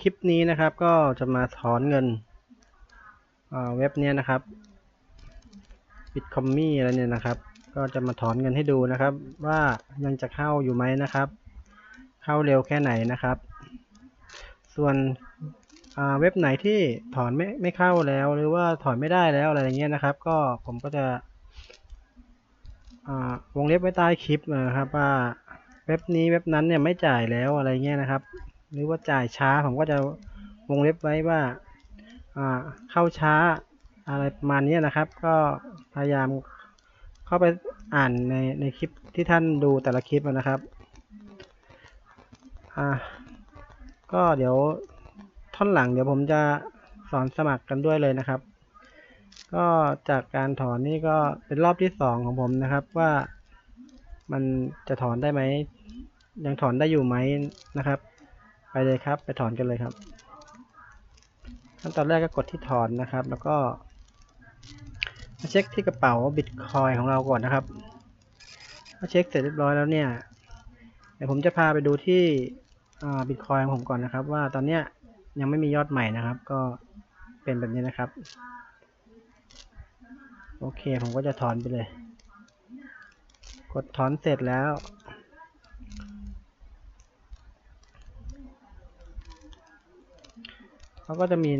คลิปนี้นะครับก็จะมาถอนเงินเว็บเนี้ยนะครับ Bitcoin อะไรเนี่ยนะครับ ก็จะมาถอนเงินให้ดูนะครับ ว่ายังจะเข้าอยู่ไหมนะครับ เข้าเร็วแค่ไหนนะครับ ส่วนเว็บไหนที่ถอนไม่ไม่เข้าแล้ว หรือว่าถอนไม่ได้แล้วอะไรเงี้ยนะครับ ก็ผมก็จะวงเล็บไว้ใต้คลิปนะครับว่า เว็บนี้เว็บนั้นเนี่ยไม่จ่ายแล้วอะไรเงี้ยนะครับ หรือว่าจ่ายช้าผมก็จะวงเล็บไว้ว่าอ่าเข้าช้าอะไรประมาณนี้นะครับ ก็พยายามเข้าไปอ่านในในคลิปที่ท่านดูแต่ละคลิปนะครับอ่าก็เดี๋ยวท่อนหลังเดี๋ยวผมจะสอนสมัครกันด้วยเลยนะครับ ก็จากการถอนนี่ก็เป็นรอบที่สองของผมนะครับว่า มันจะถอนได้ไหม ยังถอนได้อยู่ไหมนะครับ ไปเลยครับ ไปถอนกันเลยครับ ขั้นตอนแรกก็กดที่ถอนนะครับ แล้วก็มาเช็คที่กระเป๋าบิตคอยของเราก่อนนะครับพอเช็คเสร็จเรียบร้อยแล้วเนี่ย เดี๋ยวผมจะพาไปดูที่บิตคอยของผมก่อนนะครับ ว่าตอนเนี้ยยังไม่มียอดใหม่นะครับ ก็เป็นแบบนี้นะครับ โอเค ผมก็จะถอนไปเลย กดถอนเสร็จแล้ว เขาก็จะมี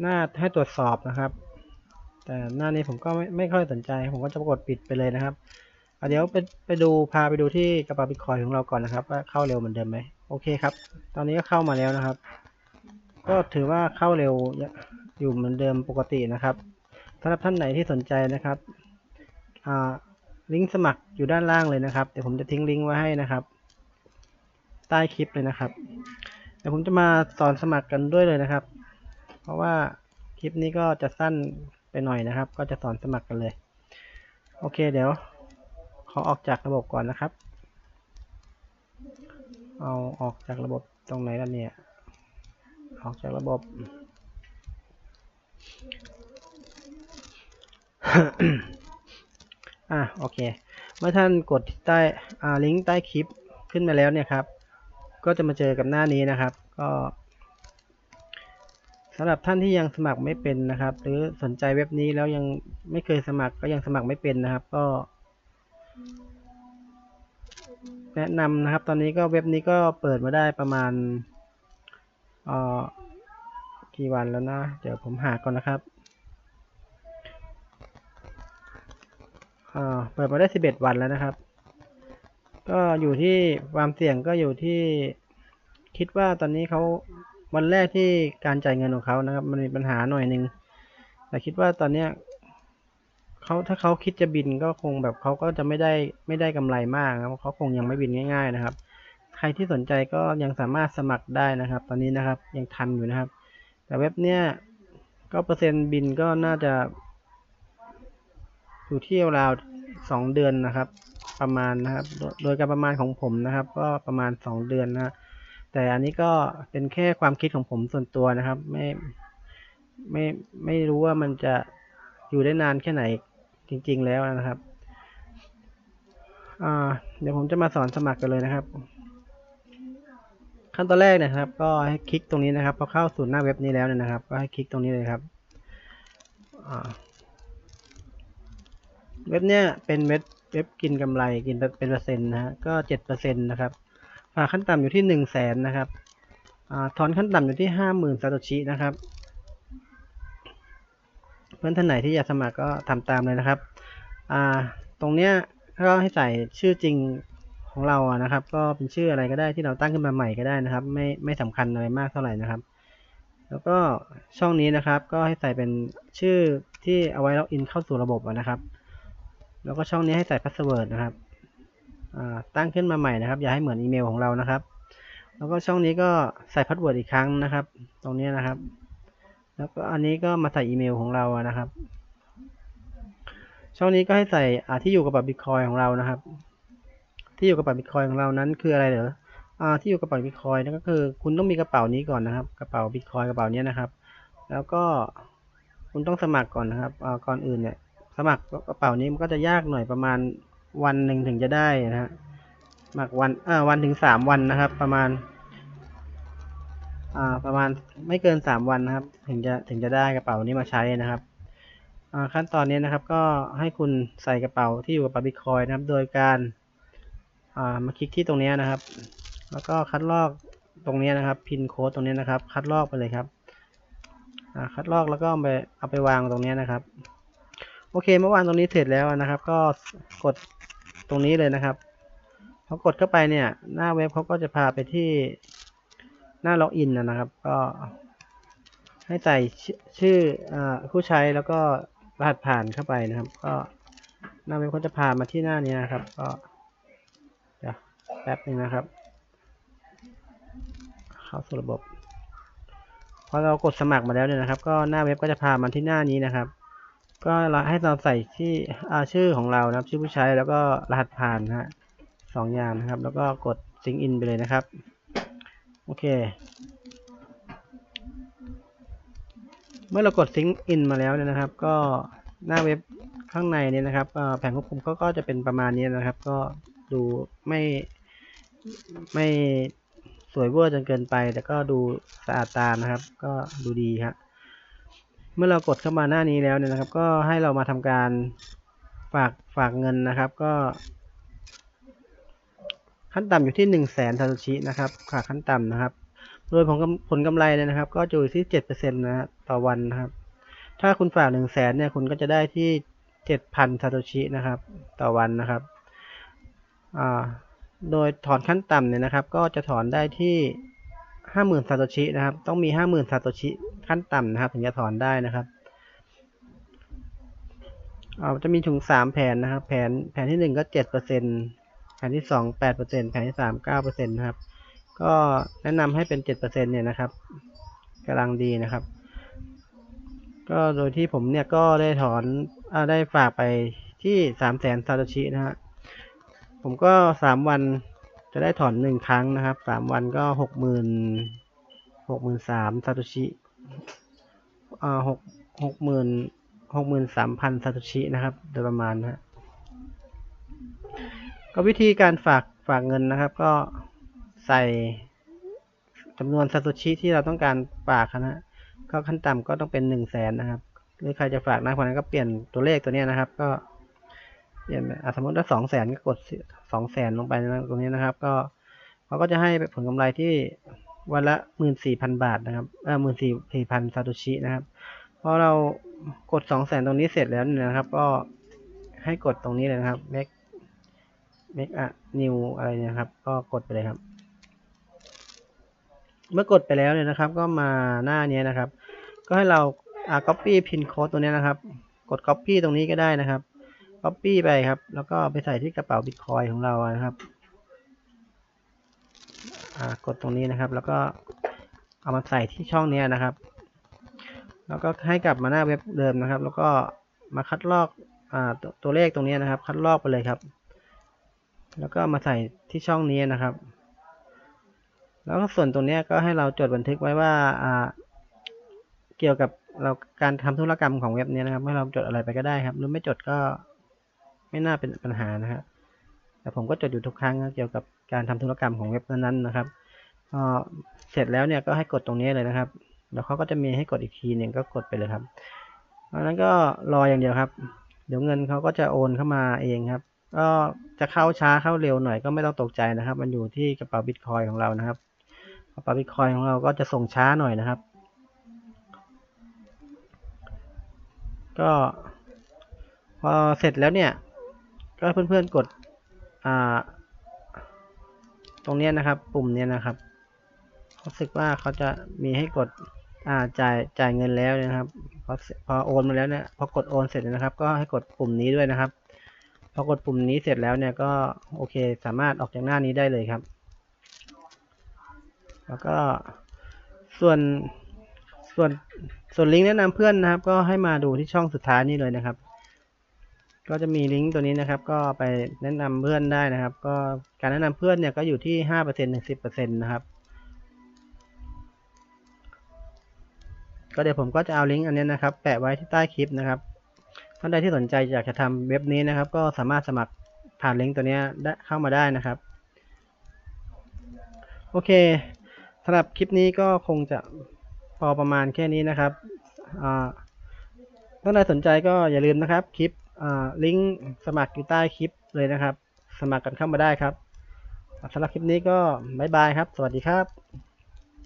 หน้าให้ตรวจสอบนะครับ แต่หน้านี้ผมก็ไม่ไม่ค่อยสนใจ ผมก็จะกดปิดไปเลยนะครับเดี๋ยวไปไปดูพาไปดูที่กระเป๋าบิตคอยของเราก่อนนะครับว่าเข้าเร็วเหมือนเดิมไหมโอเคครับ ตอนนี้ก็เข้ามาแล้วนะครับ ก็ถือว่าเข้าเร็วอยู่เหมือนเดิมปกตินะครับสำหรับท่านไหนที่สนใจนะครับ อ่า ลิงก์สมัครอยู่ด้านล่างเลยนะครับ เดี๋ยวผมจะทิ้งลิงก์ไว้ให้นะครับ ใต้คลิปเลยนะครับ เดี๋ยวผมจะมาสอนสมัครกันด้วยเลยนะครับ เพราะว่าคลิปนี้ก็จะสั้นไปหน่อยนะครับ ก็จะสอนสมัครกันเลย โอเค เดี๋ยวขอออกจากระบบก่อนนะครับ เอาออกจากระบบตรงไหนล่ะเนี่ย ออกจากระบบ อะโอเค เมื่อท่านกดใต้อ่าลิงก์ใต้คลิปขึ้นมาแล้วเนี่ยครับ ก็จะมาเจอกับหน้านี้นะครับ ก็สำหรับท่านที่ยังสมัครไม่เป็นนะครับ หรือสนใจเว็บนี้แล้วยังไม่เคยสมัครก็ยังสมัครไม่เป็นนะครับ ก็ แนะนำนะครับ ตอนนี้ก็เว็บนี้ก็เปิดมาได้ประมาณเอ่อกี่วันแล้วนะ เดี๋ยวผมหาก่อนนะครับ เปิดมาได้11วันแล้วนะครับ ก็อยู่ที่ความเสี่ยงก็อยู่ที่คิดว่าตอนนี้เขาวันแรกที่การจ่ายเงินของเขานะครับ มันมีปัญหาหน่อยหนึ่งแต่คิดว่าตอนเนี้ยเขาถ้าเขาคิดจะบินก็คงแบบเขาก็จะไม่ได้ไม่ได้กำไรมากนะเขาคงยังไม่บินง่าย ๆ นะครับ ใครที่สนใจก็ยังสามารถสมัครได้นะครับ ตอนนี้นะครับยังทันอยู่นะครับ แต่เว็บเนี้ยก็เปอร์เซ็นต์บินก็น่าจะ อยู่ที่ราวสองเดือนนะครับ ประมาณนะครับ โดยการประมาณของผมนะครับ ก็ประมาณสองเดือนนะแต่อันนี้ก็เป็นแค่ความคิดของผมส่วนตัวนะครับ ไม่ไม่ไม่รู้ว่ามันจะอยู่ได้นานแค่ไหนจริง ๆ แล้วนะครับเดี๋ยวผมจะมาสอนสมัครกันเลยนะครับ ขั้นตอนแรกนะครับ ก็ให้คลิกตรงนี้นะครับพอเข้าสู่หน้าเว็บนี้แล้วนะครับ ก็ให้คลิกตรงนี้เลยครับอ่า เว็บเนี้ยเป็นเว็บเว็บกินกำไรกินเป็นเปอร์เซ็นต์นะฮะก็เจ็ดเปอร์เซ็นต์นะครับฝากขั้นต่ำอยู่ที่หนึ่งแสนนะครับอถอนขั้นต่ำอยู่ที่ห้าหมื่นซาโตชินะครับ เพื่อนท่านไหนที่อยากสมัครก็ทำตามเลยนะครับอ่าตรงเนี้ยก็ให้ใส่ชื่อจริงของเราอะนะครับ ก็เป็นชื่ออะไรก็ได้ที่เราตั้งขึ้นมาใหม่ก็ได้นะครับ ไม่ไม่สำคัญอะไรมากเท่าไหร่นะครับ แล้วก็ช่องนี้นะครับ ก็ให้ใส่เป็นชื่อที่เอาไว้ล็อกอินเข้าสู่ระบบนะครับ แล้วก็ช่องนี้ให้ใส่พาสเวิร์ดนะครับตั้งขึ้นมาใหม่นะครับ อย่าให้เหมือนอีเมลของเรานะครับ แล้วก็ช่องนี้ก็ใส่พาสเวิร์ดอีกครั้งนะครับ ตรงนี้นะครับ แล้วก็อันนี้ก็มาใส่อีเมลของเรานะครับ ช่องนี้ก็ให้ใส่ที่อยู่กับบัตรบิตคอยของเรานะครับ ที่อยู่กับบัตรบิตคอยของเรานั้นคืออะไรเหรอที่อยู่กับบัตรบิตคอยนั่นก็คือคุณต้องมีกระเป๋านี้ก่อนนะครับ กระเป๋าบิตคอยกระเป๋านี้นะครับ แล้วก็คุณต้องสมัครก่อนนะครับก่อนอื่นเนี่ย สมัครกระเป๋านี้มันก็จะยากหน่อยประมาณวันหนึ่งถึงจะได้นะฮะหมักวันอ่าวันถึงสามวันนะครับ ประมาณ อ่า ประมาณไม่เกินสามวันนะครับ ถึงจะถึงจะได้กระเป๋านี้มาใช้นะครับอ่าขั้นตอนนี้นะครับก็ให้คุณใส่กระเป๋าที่อยู่กับบิตคอยนะครับ โดยการอ่ามาคลิกที่ตรงนี้นะครับ แล้วก็คัดลอกตรงนี้นะครับพินโค้ดตรงนี้นะครับ คัดลอกไปเลยครับอ่าคัดลอกแล้วก็เอาไปเอาไปวางตรงนี้นะครับ โอเคเมื่อวานตรงนี้เสร็จแล้วนะครับ ก็กดตรงนี้เลยนะครับพอกดเข้าไปเนี่ย หน้าเว็บเขาก็จะพาไปที่หน้าล็อกอินนะครับ ก็ให้ใส่ชื่ออผู้ใช้แล้วก็รหัสผ่านเข้าไปนะครับ ก็หน้าเว็บเขาจะพามาที่หน้านี้นะครับ ก็เดี๋ยวแป๊บนึงนะครับ เข้าสู่ระบบพอเรากดสมัครมาแล้วเนี่ยนะครับ ก็หน้าเว็บก็จะพามาที่หน้านี้นะครับ ก็เราให้เราใส่ที่อาชื่อของเรานะครับ ชื่อผู้ใช้แล้วก็รหัสผ่านนะฮะสองอย่างนะครับ แล้วก็กด Sync in ไปเลยนะครับ โอเค เมื่อเรากด Sync in มาแล้วเนี่ยนะครับ ก็หน้าเว็บข้างในเนี่ยนะครับแผงควบคุมก็จะเป็นประมาณนี้นะครับ ก็ดูไม่ไม่สวยเวอร์จนเกินไป แต่ก็ดูสะอาดตานะครับ ก็ดูดีครับ เมื่อเรากดเข้ามาหน้านี้แล้วเนี่ยนะครับ ก็ให้เรามาทำการฝากฝากเงินนะครับ ก็ ขั้นต่ำอยู่ที่หนึ่งแสนซาโตชินะครับค่าขั้นต่ำนะครับ โดยผลผลกำไรเนี่ยนะครับ ก็อยู่ที่เจ็ดเปอร์เซ็นต์นะฮะต่อวันนะครับ ถ้าคุณฝากหนึ่งแสนเนี่ยคุณก็จะได้ที่เจ็ดพันซาโตชินะครับ ต่อวันนะครับอ่าโดยถอนขั้นต่ำเนี่ยนะครับ ก็จะถอนได้ที่ ห้าหมื่นซาโตชินะครับ ต้องมีห้าหมื่นซาโตชิขั้นต่ำนะครับ ถึงจะถอนได้นะครับอ่าจะมีถึงสามแผนนะครับ แผนแผนที่หนึ่งก็เจ็ดเปอร์เซ็นแผนที่สองแปดเปอร์เซ็นแผนที่สามเก้าเปอร์เซ็นนะครับ ก็แนะนำให้เป็นเจ็ดเปอร์เซ็นเนี่ยนะครับกำลังดีนะครับ ก็โดยที่ผมเนี่ยก็ได้ถอนอได้ฝากไปที่สามแสนซาโตชินะฮะผมก็สามวัน จะได้ถอนหนึ่งครั้งนะครับสามวันก็หกหมื่นหกหมื่นสามซาโตชิอ่าหกหกหมื่นหกหมื่นสามพันซาโตชินะครับ โดยประมาณนะฮะก็วิธีการฝากฝากเงินนะครับ ก็ใส่จำนวนซาโตชิที่เราต้องการฝากนะฮะก็ขั้นต่ำก็ต้องเป็นหนึ่งแสนนะครับหรือใครจะฝากมากกว่านั้นก็เปลี่ยนตัวเลขตัวนี้นะครับ ก็เปลี่ยนอะสมมติว่าสองแสนก็กด สองแสนลงไปนะตรงนี้นะครับ ก็เขาก็จะให้ผลกำไรที่วันละหมื่นสี่พันบาทนะครับเออหมื่นสี่สี่พันซาโตชินะครับพอเรากดสองแสนตรงนี้เสร็จแล้วเนี่ยนะครับ ก็ให้กดตรงนี้เลยนะครับ make make a new อะไรเนี่ยครับ ก็กดไปเลยครับ เมื่อกดไปแล้วเนี่ยนะครับ ก็มาหน้านี้นะครับ ก็ให้เราอ่า copy pin code ตัวนี้นะครับ กด copy ตรงนี้ก็ได้นะครับ copy ไปครับ แล้วก็ไปใส่ที่กระเป๋า bitcoin ของเรานะครับอ่ากดตรงนี้นะครับ แล้วก็เอามาใส่ที่ช่องนี้นะครับ แล้วก็ให้กลับมาหน้าเว็บเดิมนะครับ แล้วก็มาคัดลอกอ่าตัวตัวเลขตรงนี้นะครับ คัดลอกไปเลยครับ แล้วก็มาใส่ที่ช่องนี้นะครับ แล้วก็ส่วนตรงนี้ก็ให้เราจดบันทึกไว้ว่าอ่าเกี่ยวกับเราการทำธุรกรรมของเว็บนี้นะครับให้เราจดอะไรไปก็ได้ครับ หรือไม่จดก็ ไม่น่าเป็นปัญหานะครับแต่ผมก็จดอยู่ทุกครั้งนะเกี่ยวกับการทำธุรกรรมของเว็บนั้นๆนะครับพอเสร็จแล้วเนี่ยก็ให้กดตรงนี้เลยนะครับ แล้วเขาก็จะมีให้กดอีกทีหนึ่งก็กดไปเลยครับเพราะนั้นก็รออย่างเดียวครับ เดี๋ยวเงินเขาก็จะโอนเข้ามาเองครับ ก็จะเข้าช้าเข้าเร็วหน่อยก็ไม่ต้องตกใจนะครับ มันอยู่ที่กระเป๋าบิตคอยของเรานะครับ กระเป๋าบิตคอยของเราก็จะส่งช้าหน่อยนะครับ ก็พอเสร็จแล้วเนี่ย ก็เพื่อนๆกดอ่า ตรงเนี้ยนะครับ ปุ่มเนี้ยนะครับรู้สึกว่าเขาจะมีให้กดอ่าจ่ายจ่ายเงินแล้วนะครับพอพอโอนมาแล้วเนี่ยพอกดโอนเสร็จนะครับ ก็ให้กดปุ่มนี้ด้วยนะครับ พอกดปุ่มนี้เสร็จแล้วเนี่ยก็โอเค สามารถออกจากหน้านี้ได้เลยครับ แล้วก็ส่วนส่วนส่วนลิงก์แนะนำเพื่อนนะครับ ก็ให้มาดูที่ช่องสุดท้ายนี่เลยนะครับ ก็จะมีลิงก์ตัวนี้นะครับก็ไปแนะนำเพื่อนได้นะครับ ก็การแนะนำเพื่อนเนี่ยก็อยู่ที่ห้าเปอร์เซ็นต์ถึงสิบเปอร์เซ็นต์นะครับ ก็เดี๋ยวผมก็จะเอาลิงก์อันนี้นะครับ แปะไว้ที่ใต้คลิปนะครับท่านใดที่สนใจอยากจะทำเว็บนี้นะครับ ก็สามารถสมัครผ่านลิงก์ตัวนี้ได้เข้ามาได้นะครับ โอเคสำหรับคลิปนี้ก็คงจะพอประมาณแค่นี้นะครับอ่าถ้าใครสนใจก็อย่าลืมนะครับคลิป ลิงก์สมัครอยู่ใต้คลิปเลยนะครับ สมัครกันเข้ามาได้ครับสำหรับคลิปนี้ก็บ๊ายบายครับ สวัสดีครับ